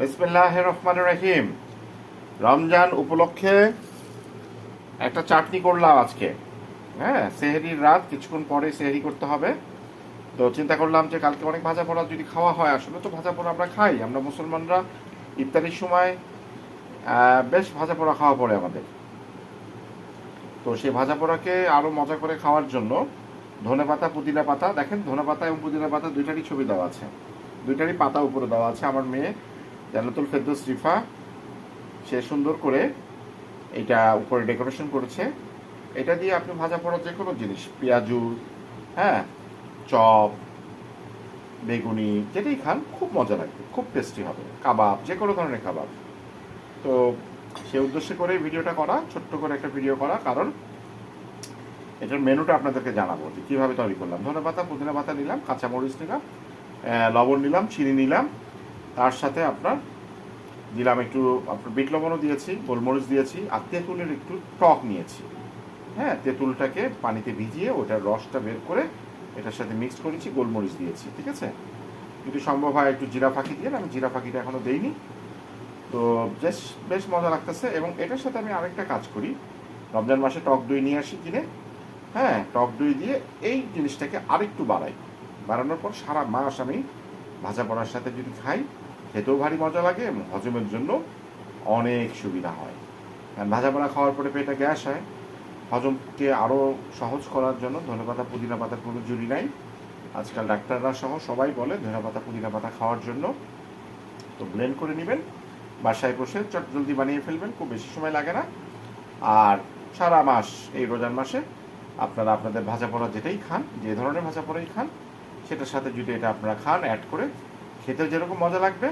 বিসমিল্লাহ রহমান রহিম। রমজান উপলক্ষে একটা চাটনি করলাম আজকে। হ্যাঁ সেহেরির রাত, কিছুক্ষণ পরে সেহেরি করতে হবে। তো চিন্তা করলাম যে কালকে অনেক ভাজা পোড়া যদি খাওয়া হয়, আসলে তো ভাজা পোড়া আমরা খাই। আমরা মুসলমানরা ইফতারির সময় বেশ ভাজা পোড়া খাওয়া পড়ে আমাদের। তো সেই ভাজা পোড়াকে আরও মজা করে খাওয়ার জন্য ধনে পাতা, পুদিনা পাতা, দেখেন ধনে পাতা এবং পুদিনা পাতা দুইটারই ছবি দেওয়া আছে। দুইটারই পাতা উপরে দেওয়া আছে। আমার মেয়ে জান্নাতুল ফেরদৌস রিফা, সে সুন্দর করে এটা উপরে ডেকোরেশন করেছে। এটা দিয়ে আপনি ভাজা পোড়া যে কোনো জিনিস, পেঁয়াজু হ্যাঁ চপ, বেগুনি, যেটাই খান, খুব মজা লাগবে, খুব টেস্টি হবে। কাবাব যে কোনো ধরনের কাবাব। তো সে উদ্দেশ্য করে ভিডিওটা করা, ছোট্ট করে একটা ভিডিও করা, কারণ এটার মেনুটা আপনাদেরকে জানাব যে কীভাবে তৈরি করলাম। ধনে পাতা পুদিনা পাতা নিলাম, কাঁচামরিচ নিলাম লবণ নিলাম, চিনি নিলাম তার সাথে আপনার দিলাম একটু, আপনার বিট লবণও দিয়েছি, গোলমরিচ দিয়েছি, আর তেঁতুলের একটু টক নিয়েছি। হ্যাঁ তেঁতুলটাকে পানিতে ভিজিয়ে ওটার রসটা বের করে এটার সাথে মিক্স করেছি, গোলমরিচ দিয়েছি, ঠিক আছে? যদি সম্ভব হয় একটু জিরা ফাঁকি দিয়ে, আমি জিরা ফাঁকিটা এখনও দেইনি। তো বেশ বেশ মজা লাগতেছে এবং এটার সাথে আমি আরেকটা কাজ করি। রমজান মাসে টক দই নিয়ে আসি কিনে। হ্যাঁ টক দই দিয়ে এই জিনিসটাকে আরেকটু বাড়াই। বাড়ানোর পর সারা মাস আমি ভাজা পড়ার সাথে যদি খাই খেতেও ভারী মজা লাগে এবং হজমের জন্য অনেক সুবিধা হয়। কারণ ভাজা পোড়া খাওয়ার পরে পেটে গ্যাস হয়। হজমকে আরও সহজ করার জন্য ধনেপাতা, পুদিনা পাতার কোনো জুড়ি নাই। আজকাল ডাক্তাররা সহ সবাই বলে ধনেপাতা, পুদিনা পাতা খাওয়ার জন্য। তো ব্লেন্ড করে নেবেন। বাসায় বসে চট জলদি বানিয়ে ফেলবেন, খুব বেশি সময় লাগে না। আর সারা মাস, এই রোজার মাসে আপনারা আপনাদের ভাজা পোড়া যেটাই খান, যে ধরনের ভাজা পোড়াই খান, সেটার সাথে যদি এটা আপনারা খান অ্যাড করে খেতে যেরকম মজা লাগবে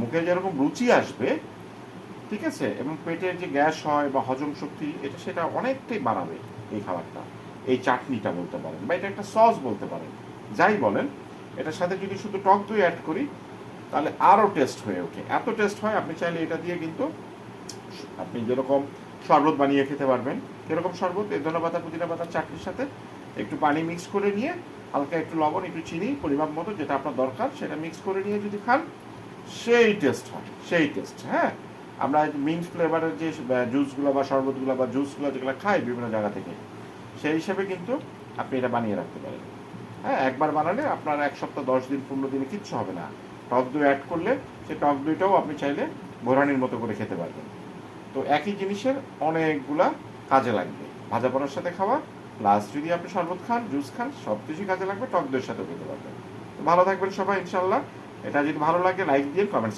মুখে যেরকম রুচি আসবে, ঠিক আছে? এবং পেটের যে গ্যাস হয় বা হজম শক্তি, এটা সেটা অনেকটাই বাড়াবে এই খাবারটা, এই চাটনিটা বলতে পারেন বা এটা একটা সস বলতে পারেন। যাই বলেন, এটার সাথে যদি শুধু টক দই অ্যাড করি, তাহলে আরও টেস্ট হয়ে ওঠে। এত টেস্ট হয়, আপনি চাইলে এটা দিয়ে কিন্তু আপনি যেরকম শরবত বানিয়ে খেতে পারবেন কীরকম শরবত এই ধনে পাতা পুদিনা পাতার চাটনির সাথে একটু পানি মিক্স করে নিয়ে হালকা একটু লবণ, একটু চিনি পরিমাপ মতো যেটা আপনার দরকার, সেটা মিক্স করে নিয়ে যদি খান, সেই টেস্ট হয়, সেই টেস্ট হ্যাঁ? আমরা মিন্ট ফ্লেভারের যে জুসগুলো বা শরবতগুলো বা জুসগুলো যেগুলো খাই বিভিন্ন জায়গা থেকে, সেই হিসেবে কিন্তু আপনি এটা বানিয়ে রাখতে পারেন। হ্যাঁ একবার বানালে আপনার এক সপ্তাহ, দশ দিন, পনেরো দিনে কিচ্ছু হবে না। টক দই অ্যাড করলে সেই টক দইটাও আপনি চাইলে বোরানির মতো করে খেতে পারবেন। তো একই জিনিসের অনেকগুলা কাজে লাগবে। ভাজা পড়ার সাথে খাওয়া প্লাস যদি আপনি শরবত খান জুস খান, সব কিছুই কাজে লাগবে, টক দইয়ের সাথে খেতে পারবেন। ভালো থাকবেন সবাই ইনশাল্লাহ এটা যদি ভালো লাগে লাইক দিয়ে কমেন্টস